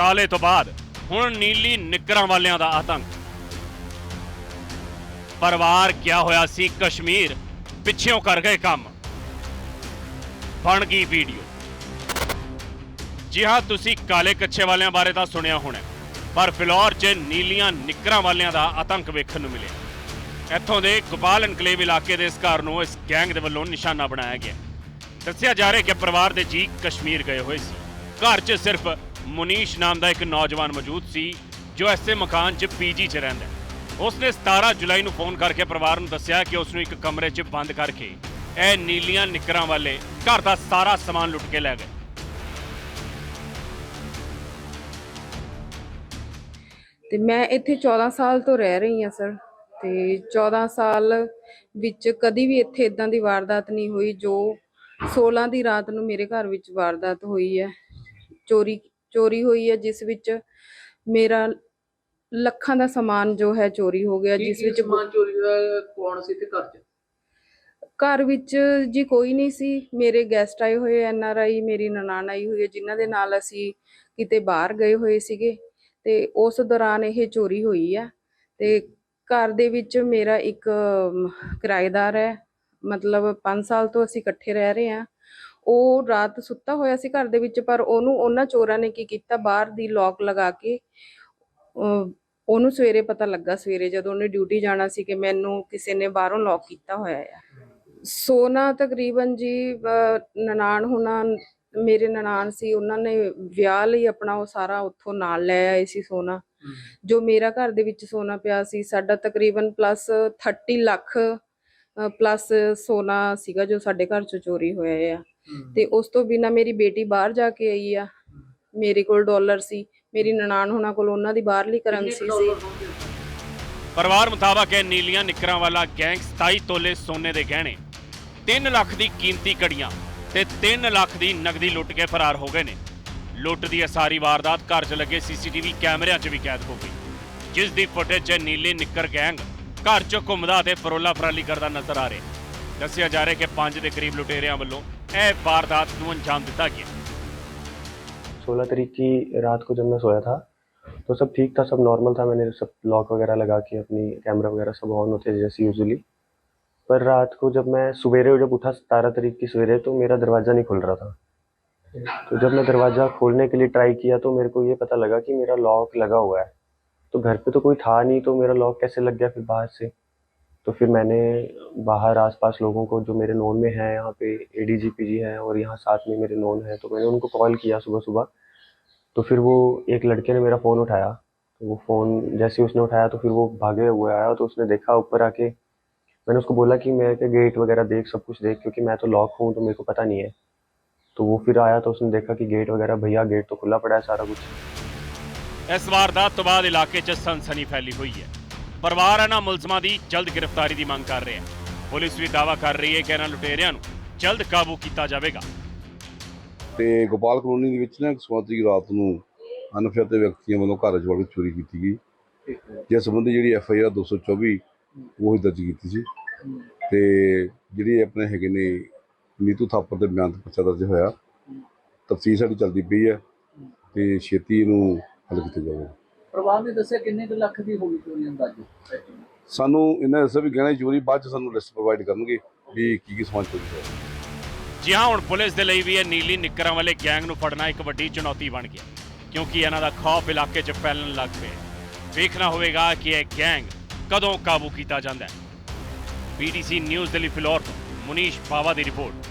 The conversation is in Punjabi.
ਕਾਲੇ ਤੋਂ ਬਾਅਦ ਹੁਣ ਨੀਲੀ ਨਿੱਕਰਾਂ ਵਾਲਿਆਂ ਦਾ ਆਤੰਕ। ਪਰਿਵਾਰ ਗਿਆ ਹੋਇਆ ਸੀ ਕਸ਼ਮੀਰ? ਪਿੱਛੇੋਂ ਕਰ ਗਏ ਕੰਮ। ਬਣ ਗਈ ਵੀਡੀਓ। ਜੀ ਹਾਂ, ਤੁਸੀਂ ਕਾਲੇ ਕੱਛੇ ਵਾਲਿਆਂ ਬਾਰੇ ਤਾਂ ਸੁਣਿਆ ਹੋਣਾ। ਪਰ ਫਿਲੌਰ 'ਚ ਨੀਲੀਆਂ ਨਿੱਕਰਾਂ ਵਾਲਿਆਂ ਦਾ ਆਤੰਕ ਵੇਖਣ ਨੂੰ ਮਿਲਿਆ। ਇੱਥੋਂ ਦੇ ਗੋਪਾਲ ਐਨਕਲੇਵ ਇਲਾਕੇ ਦੇ ਇਸ ਘਰ ਨੂੰ ਇਸ ਗੈਂਗ ਦੇ ਵੱਲੋਂ ਨਿਸ਼ਾਨਾ ਬਣਾਇਆ ਗਿਆ। ਦੱਸਿਆ ਜਾ ਰਿਹਾ ਕਿ ਪਰਿਵਾਰ ਦੇ ਜੀ ਕਸ਼ਮੀਰ ਗਏ ਹੋਏ ਸੀ। ਘਰ 'ਚ ਸਿਰਫ ਮੁਨੀਸ਼ ਨਾਮ ਦਾ ਇੱਕ ਨੌਜਵਾਨ ਮੌਜੂਦ ਸੀ, ਜੋ ਐਸੇ ਮਕਾਨ 'ਚ ਪੀਜੀ 'ਚ ਰਹਿੰਦਾ ਹੈ। ਉਸਨੇ 17 ਜੁਲਾਈ ਨੂੰ ਫੋਨ ਕਰਕੇ ਪਰਿਵਾਰ ਨੂੰ ਦੱਸਿਆ ਕਿ ਉਸ ਨੂੰ ਇੱਕ ਕਮਰੇ 'ਚ ਬੰਦ ਕਰਕੇ ਇਹ ਨੀਲੀਆਂ ਨਿੱਕਰਾਂ ਵਾਲੇ ਘਰ ਦਾ ਸਾਰਾ ਸਮਾਨ ਲੁੱਟ ਕੇ ਲੈ ਗਏ। ਤੇ ਮੈਂ ਇੱਥੇ 14 ਸਾਲ ਤੋਂ ਰਹਿ ਰਹੀ ਹਾਂ, ਸਰ। ਤੇ 14 ਸਾਲ ਵਿੱਚ ਕਦੀ ਵੀ ਇੱਥੇ ਇਦਾਂ ਦੀ ਵਾਰਦਾਤ ਨਹੀਂ ਹੋਈ, ਜੋ 16 ਦੀ ਰਾਤ ਨੂੰ ਮੇਰੇ ਘਰ ਵਿੱਚ ਵਾਰਦਾਤ ਹੋਈ ਹੈ। ਚੋਰੀ ਚੋਰੀ ਹੋਈ ਹੈ ਜਿਸ ਵਿੱਚ ਮੇਰਾ ਲੱਖਾਂ ਦਾ ਸਮਾਨ ਜੋ ਹੈ ਚੋਰੀ ਹੋ ਗਿਆ ਜਿਸ ਵਿੱਚ ਸਮਾਨ ਚੋਰੀ ਹੋਇਆ ਕੌਣ ਸੀ ਤੇ ਘਰ ਚ? ਘਰ ਵਿੱਚ ਜੀ ਕੋਈ ਨਹੀਂ ਸੀ। ਮੇਰੇ ਗੈਸਟ ਆਏ ਹੋਏ ਐਨ ਆਰ ਆਈ ਮੇਰੀ ਨਨਾਣ ਆਈ ਹੋਈ ਹੈ ਜਿਨ੍ਹਾਂ ਦੇ ਨਾਲ ਅਸੀਂ ਕਿਤੇ ਬਾਹਰ ਗਏ ਹੋਏ ਸੀਗੇ ਤੇ ਉਸ ਦੌਰਾਨ ਇਹ ਚੋਰੀ ਹੋਈ ਆ ਤੇ ਘਰ ਦੇ ਵਿੱਚ ਮੇਰਾ ਇੱਕ ਕਿਰਾਏਦਾਰ ਹੈ। ਮਤਲਬ 5 ਸਾਲ ਤੋਂ ਅਸੀਂ ਇਕੱਠੇ ਰਹਿ ਰਹੇ ਹਾਂ। ਉਹ ਰਾਤ ਸੁੱਤਾ ਹੋਇਆ ਸੀ ਘਰ ਦੇ ਵਿੱਚ, ਪਰ ਉਹਨੂੰ ਉਹਨਾਂ ਚੋਰਾਂ ਨੇ ਕੀ ਕੀਤਾ? ਬਾਹਰ ਦੀ ਲੋਕ ਲਗਾ ਕੇ ਉਹਨੂੰ ਸਵੇਰੇ ਪਤਾ ਲੱਗਾ, ਸਵੇਰੇ ਜਦੋਂ ਉਹਨੇ ਡਿਊਟੀ ਜਾਣਾ ਸੀ ਕਿ ਮੈਨੂੰ ਕਿਸੇ ਨੇ ਬਾਹਰੋਂ ਲੌਕ ਕੀਤਾ ਹੋਇਆ ਹੈ ਸੋਨਾ ਤਕਰੀਬਨ ਜੀ ਨਨਾਣ ਹੁਣਾ, ਮੇਰੇ ਨਨਾਣ ਸੀ, ਉਹਨਾਂ ਨੇ ਵਿਆਹ ਲਈ ਆਪਣਾ ਉਹ ਸਾਰਾ ਉੱਥੋਂ ਨਾਲ ਲੈ ਆਏ ਸੀ ਸੋਨਾ। ਜੋ ਮੇਰਾ ਘਰ ਦੇ ਵਿੱਚ ਸੋਨਾ ਪਿਆ ਸੀ, ਸਾਡਾ ਤਕਰੀਬਨ ਪਲੱਸ 30 ਲੱਖ ਪਲੱਸ ਸੋਨਾ ਸੀਗਾ ਜੋ ਸਾਡੇ ਘਰ ਚੋਂ ਚੋਰੀ ਹੋਇਆ ਆ। ਤੇ ਉਸ ਤੋਂ ਬਿਨਾ ਮੇਰੀ ਬੇਟੀ ਬਾਹਰ ਜਾ ਕੇ ਆਈ ਆ। ਮੇਰੇ ਕੋਲ ਡਾਲਰ ਸੀ ਮੇਰੀ ਨਨਾਣ ਹੁਣਾਂ ਕੋਲ ਉਹਨਾਂ ਦੀ ਬਾਹਰਲੀ ਕਰੰਸੀ ਸੀ। ਪਰਿਵਾਰ ਮੁਤਾਬਕ ਇਹ ਨੀਲੀਆਂ ਨਿੱਕਰਾਂ ਵਾਲਾ ਗੈਂਗ 27 ਤੋਲੇ ਸੋਨੇ ਦੇ ਗਹਿਣੇ 3 ਲੱਖ ਦੀ ਕੀਮਤੀ ਕੜੀਆਂ ਤੇ 3 ਲੱਖ ਦੀ ਨਗਦੀ ਲੁੱਟ ਕੇ ਫਰਾਰ ਹੋ ਗਏ ਨੇ। ਲੁੱਟ ਦੀ ਸਾਰੀ ਵਾਰਦਾਤ ਘਰ 'ਚ ਲੱਗੇ ਸੀਸੀਟੀਵੀ ਕੈਮਰਿਆਂ 'ਚ ਵੀ ਕੈਦ ਹੋ ਗਈ। ਜਿਸ ਦੀ ਫੁਟੇਜ 'ਚ ਨੀਲੇ ਨਿੱਕਰ ਗੈਂਗ ਘਰ 'ਚ ਘੁੰਮਦਾ ਤੇ ਫਰੋਲਾ ਫਰਾਲੀ ਕਰਦਾ ਨਜ਼ਰ ਆ ਰਿਹਾ। ਦੱਸਿਆ ਜਾ ਰਿਹਾ ਕਿ 5 ਦੇ ਕਰੀਬ ਲੁਟੇਰਿਆਂ ਵੱਲੋਂ ਇਹ ਵਾਰਦਾਤ ਨੂੰ ਅੰਜਾਮ ਦਿੱਤਾ ਗਿਆ सोलह तारीख की रात को जब मैं सोया था तो सब ठीक था सब नॉर्मल था मैंने सब लॉक वगैरह लगा के अपनी कैमरा वगैरह सब ऑन होते थे जैसे यूजुअली पर रात को जब मैं सवेरे जब उठा सतारह तारीख की सवेरे तो मेरा दरवाज़ा नहीं खुल रहा था तो जब मैं दरवाज़ा खोलने के लिए ट्राई किया तो मेरे को ये पता लगा कि मेरा लॉक लगा हुआ है तो घर पे तो कोई था नहीं तो मेरा लॉक कैसे लग गया फिर बाहर से तो फिर मैंने बाहर आसपास लोगों को जो मेरे नोन में हैं, यहाँ पे A D G P G हैं और यहाँ साथ में मेरे नोन हैं तो मैंने उनको कॉल किया सुबह सुबह। तो फिर वो एक लड़के ने मेरा फ़ोन उठाया। तो वो फ़ोन जैसे ही उसने उठाया तो फिर वो भागे हुए आया तो उसने देखा ऊपर आके। मैंने उसको बोला कि मैं क्या गेट वगैरह देख, सब कुछ देख, क्योंकि मैं तो लॉक हूँ तो मेरे को पता नहीं है। तो वो फिर आया तो उसने देखा कि गेट वगैरह, भैया गेट तो खुला पड़ा है सारा कुछ। इस वारदात तो बाद इलाके 'ਚ सनसनी फैली हुई है। ਪਰਿਵਾਰ ਇਹਨਾਂ ਮੁਲਜ਼ਮਾਂ ਦੀ ਜਲਦ ਗ੍ਰਿਫਤਾਰੀ ਦੀ ਮੰਗ ਕਰ ਰਿਹਾ ਹੈ। ਪੁਲਿਸ ਵੀ ਦਾਅਵਾ ਕਰ ਰਹੀ ਹੈ ਕਿ ਇਹਨਾਂ ਲੁਟੇਰਿਆਂ ਨੂੰ ਜਲਦ ਕਾਬੂ ਕੀਤਾ ਜਾਵੇਗਾ। ਤੇ ਗੋਪਾਲ ਕਲੋਨੀ ਦੇ ਵਿੱਚ ਨਾ ਇੱਕ ਰਾਤ ਨੂੰ ਅਨਫਿਆਤੇ ਵਿਅਕਤੀਆਂ ਵੱਲੋਂ ਘਰ ਚ ਵੜ ਕੇ ਚੋਰੀ ਕੀਤੀ ਗਈ। ਜਿਸ ਸੰਬੰਧੀ ਜਿਹੜੀ ਐਫ ਆਈ ਆਰ 224 ਉਹ ਹੀ ਦਰਜ ਕੀਤੀ ਸੀ। ਤੇ ਜਿਹੜੀ ਆਪਣੇ ਹੈਗੇ ਨੇ, ਨੀਤੂ ਥਾਪਰ ਦੇ ਬਿਆਨ ਤੇ ਪਰਚਾ ਦਰਜ ਹੋਇਆ। ਤਫਸੀਲ ਸਾਡੀ ਚੱਲਦੀ ਪਈ ਹੈ ਤੇ ਛੇਤੀ ਨੂੰ ਹੱਲ ਕੀਤਾ ਜਾਵੇਗਾ। ਪਰਿਵਾਰ ਨੇ ਦੱਸਿਆ ਕਿੰਨੇ ਕੁ ਲੱਖ ਦੀ ਹੋਈ ਚੋਰੀ ਅੰਦਾਜ਼ੇ? ਸਾਨੂੰ ਇਹਨਾਂ ਦੱਸਿਆ ਵੀ ਗਹਿਣੇ ਚੋਰੀ ਬਾਅਦ ਚ ਸਾਨੂੰ ਲਿਸਟ ਪ੍ਰੋਵਾਈਡ ਕਰਨਗੇ ਵੀ ਕੀ ਕੀ ਸਮਾਨ ਚੋਰੀ ਹੋਇਆ। ਜੀ ਹਾਂ ਹੁਣ ਪੁਲਿਸ ਦੇ ਲਈ ਵੀ ਇਹ ਨੀਲੀ ਨਿੱਕਰਾਂ ਵਾਲੇ ਗੈਂਗ ਨੂੰ ਫੜਨਾ ਇੱਕ ਵੱਡੀ ਚੁਣੌਤੀ ਬਣ ਗਿਆ। ਕਿਉਂਕਿ ਇਹਨਾਂ ਦਾ ਖੌਫ ਇਲਾਕੇ 'ਚ ਫੈਲਣ ਲੱਗ ਪਿਆ। ਵੇਖਣਾ ਹੋਵੇਗਾ ਕਿ ਇਹ ਗੈਂਗ ਕਦੋਂ ਕਾਬੂ ਕੀਤਾ ਜਾਂਦਾ ਹੈ। ਬੀਟੀਸੀ ਨਿਊਜ਼ ਦੇ ਲਈ ਫਿਲੌਰ ਤੋਂ ਮੁਨੀਸ਼ ਬਾਵਾ ਦੀ ਰਿਪੋਰਟ।